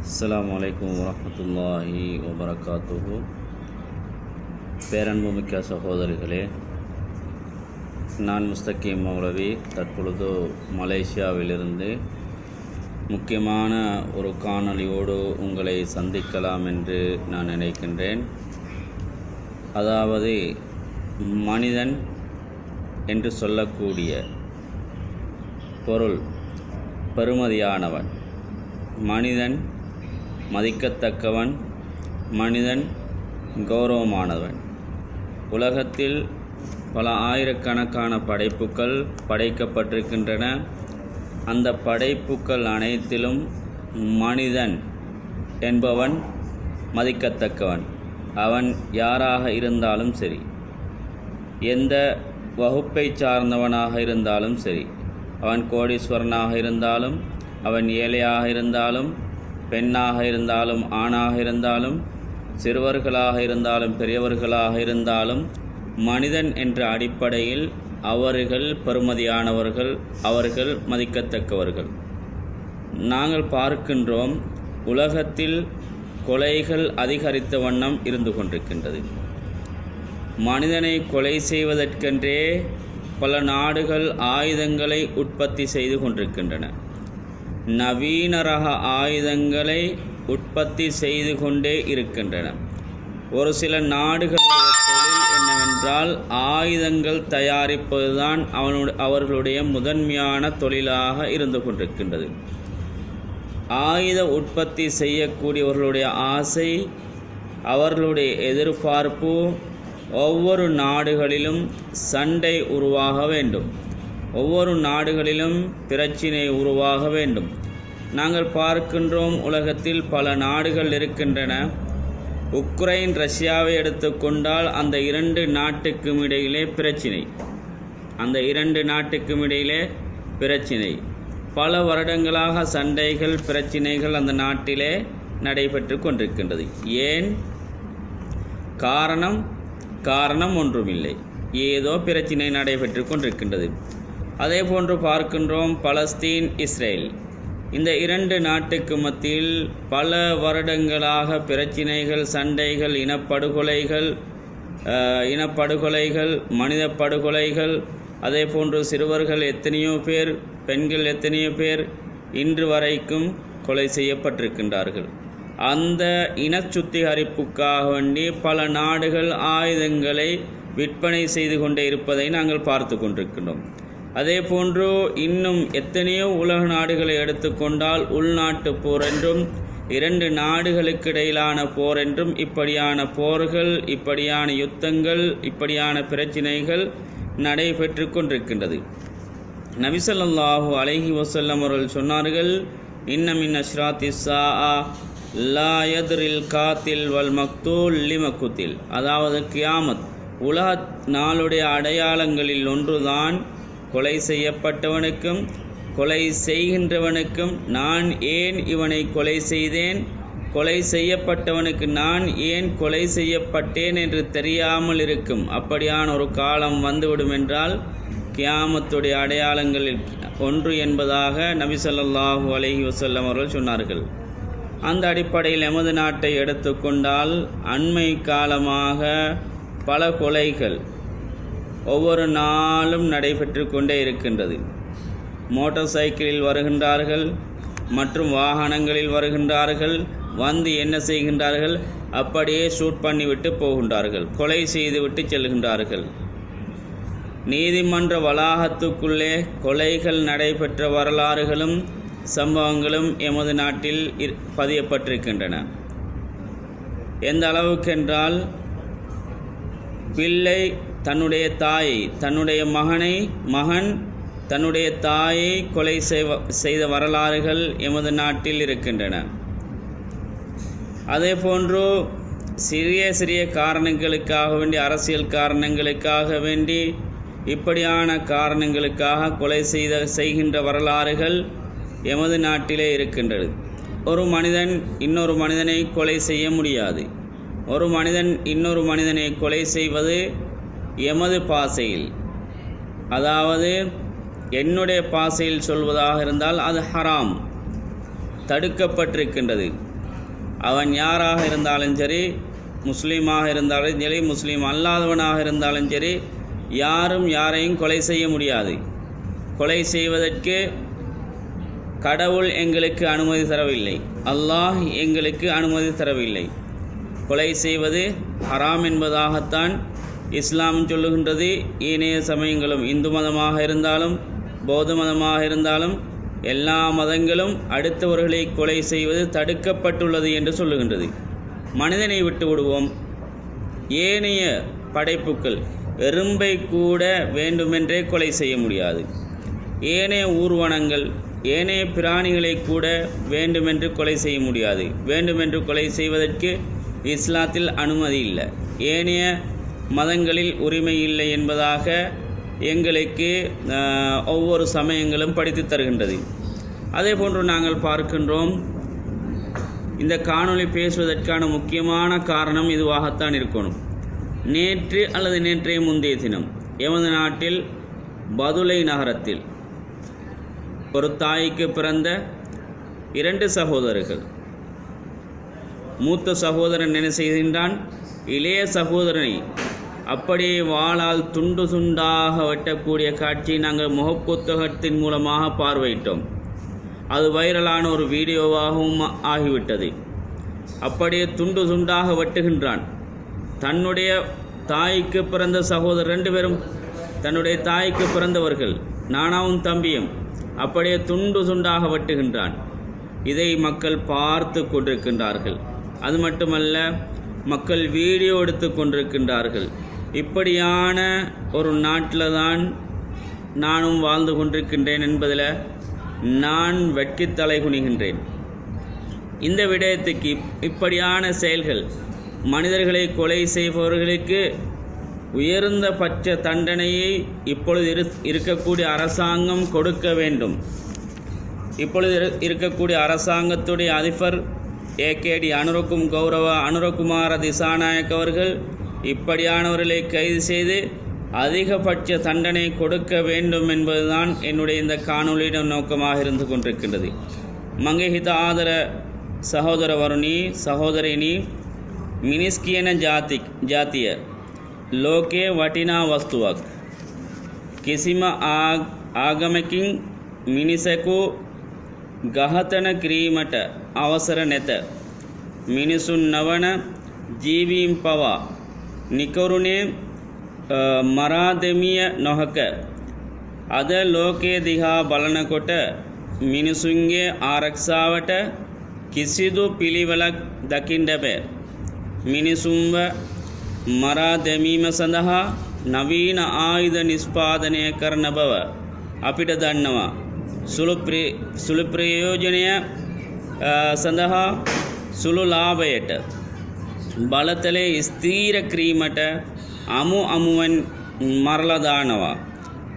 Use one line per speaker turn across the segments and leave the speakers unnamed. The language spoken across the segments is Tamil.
அஸ்ஸலாமு அலைக்கும் வரஹ்மத்துல்லாஹி வபரகாத்துஹு பேரன்புமிக்க சகோதரிகளே நான் முஸ்தகீம் மௌலவி தற்பொழுது மலேசியாவிலிருந்து முக்கியமான ஒரு காணொளியோடு உங்களை சந்திக்கலாம் என்று நான் நினைக்கின்றேன். அதாவது மனிதன் என்று சொல்லக்கூடிய பொருள் பெறுமதியானவன். மனிதன் மதிக்கத்தக்கவன் மனிதன் கௌரவமானவன். உலகத்தில் பல ஆயிரக்கணக்கான படைப்புகள் படைக்கப்பட்டிருக்கின்றன. அந்த படைப்புகள் அனைத்திலும் மனிதன் என்பவன் மதிக்கத்தக்கவன். அவன் யாராக இருந்தாலும் சரி எந்த வகுப்பை சார்ந்தவனாக இருந்தாலும் சரி அவன் கோடீஸ்வரனாக இருந்தாலும் அவன் ஏழையாக இருந்தாலும் பெண்ணாக இருந்தாலும் ஆணாக இருந்தாலும் சிறுவர்களாக இருந்தாலும் பெரியவர்களாக இருந்தாலும் மனிதன் என்ற அடிப்படையில் அவர்கள் பெறுமதியானவர்கள் அவர்கள் மதிக்கத்தக்கவர்கள். நாங்கள் பார்க்கின்றோம் உலகத்தில் கொலைகள் அதிகரித்த வண்ணம் இருந்து கொண்டிருக்கின்றது. மனிதனை கொலை செய்வதற்கென்றே பல நாடுகள் ஆயுதங்களை உற்பத்தி செய்து கொண்டிருக்கின்றன. நவீன ரக ஆயுதங்களை உற்பத்தி செய்து கொண்டே இருக்கின்றன. ஒரு சில நாடுகளுடைய தொழில் என்னவென்றால் ஆயுதங்கள் தயாரிப்பதுதான் அவனுடைய அவர்களுடைய முதன்மையான தொழிலாக இருந்து கொண்டிருக்கின்றது. ஆயுத உற்பத்தி செய்யக்கூடியவர்களுடைய ஆசை அவர்களுடைய எதிர்பார்ப்பு ஒவ்வொரு நாடுகளிலும் சண்டை உருவாக வேண்டும். ஒவ்வொரு நாடுகளிலும் பிரச்சினை உருவாக வேண்டும். நாங்கள் பார்க்கின்றோம் உலகத்தில் பல நாடுகள் இருக்கின்றன. உக்ரைன் ரஷ்யாவை எடுத்துக்கொண்டால் அந்த இரண்டு நாட்டுக்கும் இடையிலே பிரச்சினை. அந்த இரண்டு நாட்டுக்கும் இடையிலே பிரச்சினை. பல வருடங்களாக சண்டைகள் பிரச்சினைகள் அந்த நாட்டிலே நடைபெற்று கொண்டிருக்கின்றது. ஏன்? காரணம் காரணம் ஒன்றுமில்லை. ஏதோ பிரச்சினை நடைபெற்று கொண்டிருக்கின்றது. அதே போன்று பார்க்கின்றோம் பலஸ்தீன் இஸ்ரேல். இந்த இரண்டு நாட்டுக்கு மத்தியில் பல வருடங்களாக பிரச்சினைகள் சண்டைகள் இனப்படுகொலைகள் இனப்படுகொலைகள் மனித படுகொலைகள் அதே போன்று சிறுவர்கள் எத்தனையோ பேர் பெண்கள் எத்தனையோ பேர் இன்று வரைக்கும் கொலை செய்யப்பட்டிருக்கின்றார்கள். அந்த இன சுத்திகரிப்புக்காக வேண்டி பல நாடுகள் ஆயுதங்களை விற்பனை செய்து கொண்டே இருப்பதை நாங்கள் பார்த்து கொண்டிருக்கின்றோம். அதே போன்று இன்னும் எத்தனையோ உலக நாடுகளை எடுத்துக்கொண்டால் உள்நாட்டு போர் என்றும் இரண்டு நாடுகளுக்கிடையிலான போர் என்றும் இப்படியான போர்கள் இப்படியான யுத்தங்கள் இப்படியான பிரச்சினைகள் நடைபெற்று கொண்டிருக்கின்றது. நபிசல்லாஹூ அலஹி வசல்லம் அவர்கள் சொன்னார்கள் இன்னமின் அஷ்ராத்தி சா லா காத்தில் வல் மக்தூல் லிமக்குத்தில் அதாவது கியாமத் உலக நாளுடைய அடையாளங்களில் ஒன்றுதான் கொலை செய்யப்பட்டவனுக்கும் கொலை செய்கின்றவனுக்கும் நான் ஏன் இவனை கொலை செய்தேன்? கொலை செய்யப்பட்டவனுக்கு நான் ஏன் கொலை செய்யப்பட்டேன் என்று தெரியாமல் இருக்கும். அப்படியான ஒரு காலம் வந்துவிடும் என்றால் கியாமத்துடைய அடையாளங்களில் ஒன்று என்பதாக நபி சொல்லாஹூ அலஹி வசல்லம் அவர்கள் சொன்னார்கள். அந்த அடிப்படையில் எமது நாட்டை எடுத்துக்கொண்டால் அண்மை காலமாக பல கொலைகள் ஒவ்வொரு நாளும் நடைபெற்று கொண்டே இருக்கின்றது. மோட்டார் சைக்கிளில் வருகின்றார்கள் மற்றும் வாகனங்களில் வருகின்றார்கள் வந்து என்ன செய்கின்றார்கள் அப்படியே ஷூட் பண்ணிவிட்டு போகின்றார்கள் கொலை செய்துவிட்டு செல்கின்றார்கள். நீதிமன்ற வளாகத்துக்குள்ளே கொலைகள் நடைபெற்ற வரலாறுகளும் சம்பவங்களும் எமது நாட்டில் பதியப்பட்டிருக்கின்றன. எந்த அளவுக்கென்றால் பிள்ளை தன்னுடைய தாயை தன்னுடைய மகனை மகன் தன்னுடைய தாயை கொலை செய்த வரலாறுகள் எமது நாட்டில் இருக்கின்றன. அதே போன்று சிறிய சிறிய காரணங்களுக்காக வேண்டி அரசியல் காரணங்களுக்காக வேண்டி இப்படியான காரணங்களுக்காக கொலை செய்த செய்கின்ற வரலாறுகள் எமது நாட்டிலே இருக்கின்றது. ஒரு மனிதன் இன்னொரு மனிதனை கொலை செய்ய முடியாது. ஒரு மனிதன் இன்னொரு மனிதனை கொலை செய்வது எமது பாசையில். அதாவது என்னுடைய பாசையில் சொல்வதாக இருந்தால் அது ஹராம் தடுக்கப்பட்டிருக்கின்றது. அவன் யாராக இருந்தாலும் சரி முஸ்லீமாக இருந்தாலும் சரி முஸ்லீம் அல்லாதவனாக இருந்தாலும் சரி யாரும் யாரையும் கொலை செய்ய முடியாது. கொலை செய்வதற்கு கடவுள் எங்களுக்கு அனுமதி தரவில்லை. அல்லாஹ் எங்களுக்கு அனுமதி தரவில்லை. கொலை செய்வது ஹராம் என்பதாகத்தான் இஸ்லாம் சொல்லுகின்றது. ஏனைய சமயங்களும் இந்து மதமாக இருந்தாலும் பௌத்த மதமாக இருந்தாலும் எல்லா மதங்களும் அடுத்தவர்களை கொலை செய்வது தடுக்கப்பட்டுள்ளது என்று சொல்லுகின்றது. மனிதனை விட்டு விடுவோம் ஏனைய படைப்புக்கள் எறும்பை கூட வேண்டுமென்றே கொலை செய்ய முடியாது. ஏனைய ஊர்வனங்கள் ஏனைய பிராணிகளை கூட வேண்டுமென்று கொலை செய்ய முடியாது. வேண்டுமென்று கொலை செய்வதற்கு இஸ்லாத்தில் அனுமதி இல்லை. ஏனைய மதங்களில் உரிமை இல்லை என்பதாக எங்களுக்கு ஒவ்வொரு சமயங்களும் படித்து தருகின்றது. அதே போன்று நாங்கள் பார்க்கின்றோம் இந்த காணொளி பேசுவதற்கான முக்கியமான காரணம் இதுவாகத்தான் இருக்கணும். நேற்று அல்லது நேற்றைய முந்தைய தினம் எமது நாட்டில் பதுளை நகரத்தில் ஒரு தாய்க்கு பிறந்த இரண்டு சகோதரர்கள் மூத்த சகோதரன் என்ன செய்கின்றான்? இளைய சகோதரனை அப்படியே வாளால் துண்டு துண்டாக வெட்டக்கூடிய காட்சியை நாங்கள் முகப்புத்தகத்தின் மூலமாக பார்வையிட்டோம். அது வைரலான ஒரு வீடியோவாகவும் ஆகிவிட்டது. அப்படியே துண்டு துண்டாக வெட்டுகின்றான். தன்னுடைய தாய்க்கு பிறந்த சகோதரர் ரெண்டு பேரும் தன்னுடைய தாய்க்கு பிறந்தவர்கள் நானாவும் தம்பியும் அப்படியே துண்டு துண்டாக வெட்டுகின்றான். இதை மக்கள் பார்த்து கொண்டிருக்கின்றார்கள். அது மட்டுமல்ல மக்கள் வீடியோ எடுத்து கொண்டிருக்கின்றார்கள். இப்படியான ஒரு நாட்டில் தான் நானும் வாழ்ந்து கொண்டிருக்கின்றேன் என்பதில் நான் வெட்கித் தலை குனிகின்றேன். இந்த விடயத்துக்கு இப்படியான செயல்கள் மனிதர்களை கொலை செய்பவர்களுக்கு உயர்ந்த பட்ச தண்டனையை இப்பொழுது இரு இருக்கக்கூடிய அரசாங்கம் கொடுக்க வேண்டும். இப்பொழுது இரு- இருக்கக்கூடிய அரசாங்கத்துடைய அதிபர் ஏகேடி அனுரக்கும் கௌரவ அனுரகுமார திசாநாயக் அவர்கள் இப்படியானவர்களை கைது செய்து அதிகபட்ச தண்டனை கொடுக்க வேண்டும் என்பதுதான் என்னுடைய இந்த காணொலியிடம் நோக்கமாக இருந்து கொண்டிருக்கின்றது. மங்கஹித ஆதர சகோதர வருணி சகோதரினி மினிஸ்கியன ஜாதி ஜாத்திய லோகே வட்டினா வஸ்துவக் கிசிம ஆ ஆகமக்கிங் மினிசகு ඝාතන කිරීමට අවසර නැත. මිනිසුන් නවන ජීවීන් පවා නිකරුණේ අ, මරා දෙමිය නොහැක. අද ලෝකයේ දිහා බලනකොට මිනිසුන්ගේ ආරක්ෂාවට කිසිදු පිළිවෙලක් දකින්න බෑ. මිනිසුන්ව මරා දැමීම සඳහා නවීන ආයුධ නිෂ්පාදනය කරන බව අපිට දන්නවා. සුළු ප්‍රි- සුළු ප්‍රයෝජනය අ, සඳහා සුළු ලාභයට බලතලේ ස්ථීර කිරීමට අමු අමුවන් මරලා දානවා.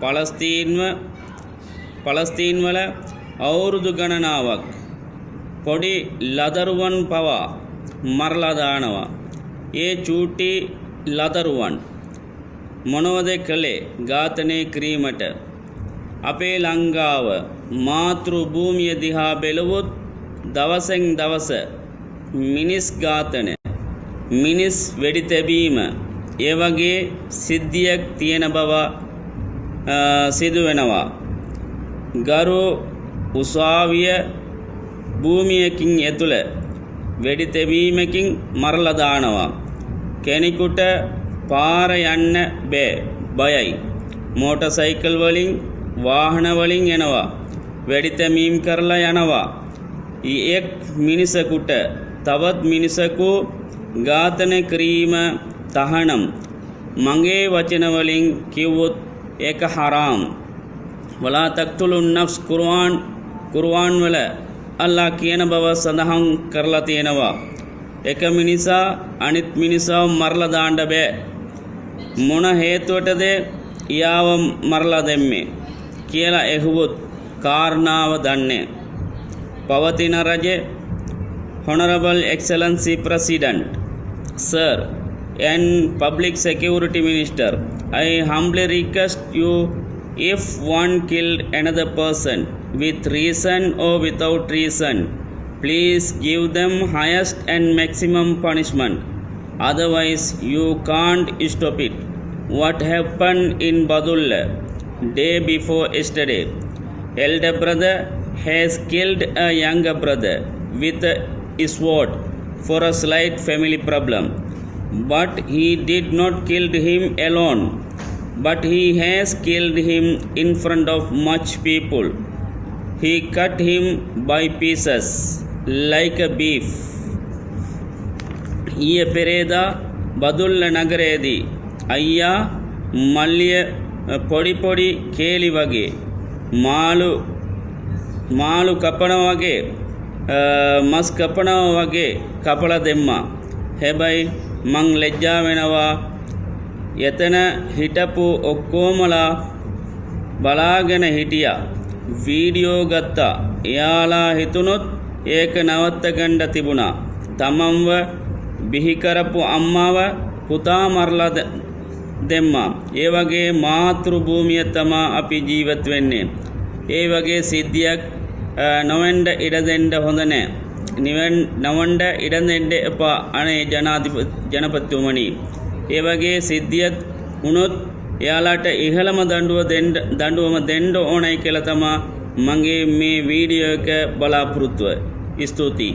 පලස්තීන්ව පලස්තීන්වල අවුරුදු ගණනාවක් පොඩි ලදරුවන් පවා මරලා දානවා. ඒ චූටි ලදරුවන් මොනවද කළේ? ඝාතනය කිරීමට අපේ ලංකාව මාතෘ භූමිය දිහා බැලුවොත් දවසෙන් දවස මිනිස් ඝාතන මිනිස් වෙඩි තැබීම ඒ වගේ සිද්ධියක් තියෙන බව අ, සිදු වෙනවා. ගරු උසාවිය භූමියකින් ඇතුළ වෙඩි තැබීමකින් මරලා දානවා. කෙනෙකුට පාර යන්න බෑ බයයි. මෝටර් සයිකල් වලින් වාහන වලින් එනවා. වෙඩි තැබීම් කරලා යනවා. එක් මිනිසෙකුට තවත් මිනිසෙකු ඝාතනය කිරීම තහනම්. මගේ වචන වලින් කිව්වොත් ඒක හරාම්. වලා තක්තුලුන් නෆ්ස් කුර්ආන් කුර්ආන් වල අල්ලා කියන බව සඳහන් කරලා තියෙනවා. එක මිනිසා අනිත් මිනිසාව මරලා දාන්න බෑ. මොන හේතුවටද? යාව මරලා දෙන්නේ? කියලා ඇහුවොත් කාරණාව දන්නේ පවතින රජ Honorable Excellency President, Sir, and Public Security Minister, I humbly request you if one killed another person with reason or without reason, please give them highest and maximum punishment. Otherwise, you can't stop it. What happened in Badulla day before yesterday? Elder brother has killed a younger brother with a sword for a slight family problem. But he did not kill him alone, but he has killed him in front of much people. He cut him by pieces like a beef. ඊය පෙරේදා බදුල්ල නගරයේදී අයියා මල්ලිය පොඩි පොඩි කේලි වගේ මාළු මාළු කපනව වගේ අ, මස් කපනව වගේ කපල දෙම්මා. හැබැයි මං ලෙජ්ජා වෙනවා. එතන හිටපු ඔක්කෝමලා බලාගෙන හිටියා. වීඩියෝ ගත්තා. එයාලා හිතුනොත් ඒක නවත්ත ගණ්ඩ තිබුණා. තමන්ව බිහිකරපු අම්මාව පුතා මරලා ද- දෙම්මා. ඒ වගේ මාතෘ භූමිය තමා අපි ජීවත් වෙන්නේ. ඒ වගේ සිද්ධියක් අ, නොවෙන්ඩ ඉඩ දෙන්ඩ හොඳ නෑ. නිවන් නවන්ඩ ඉඩ දෙන්ඩ එපා අනේ ජනාධිප ජනපතිතුමනි. ඒ වගේ සිද්ධියත් වුණොත් එයාලාට ඉහළම දඬුව දෙන්ඩ දඬුවම දෙන්ඩ ඕනයි කියල තමා මගේ මේ වීඩියෝ එක බලාපොරොත්තුව. ස්තුතියි.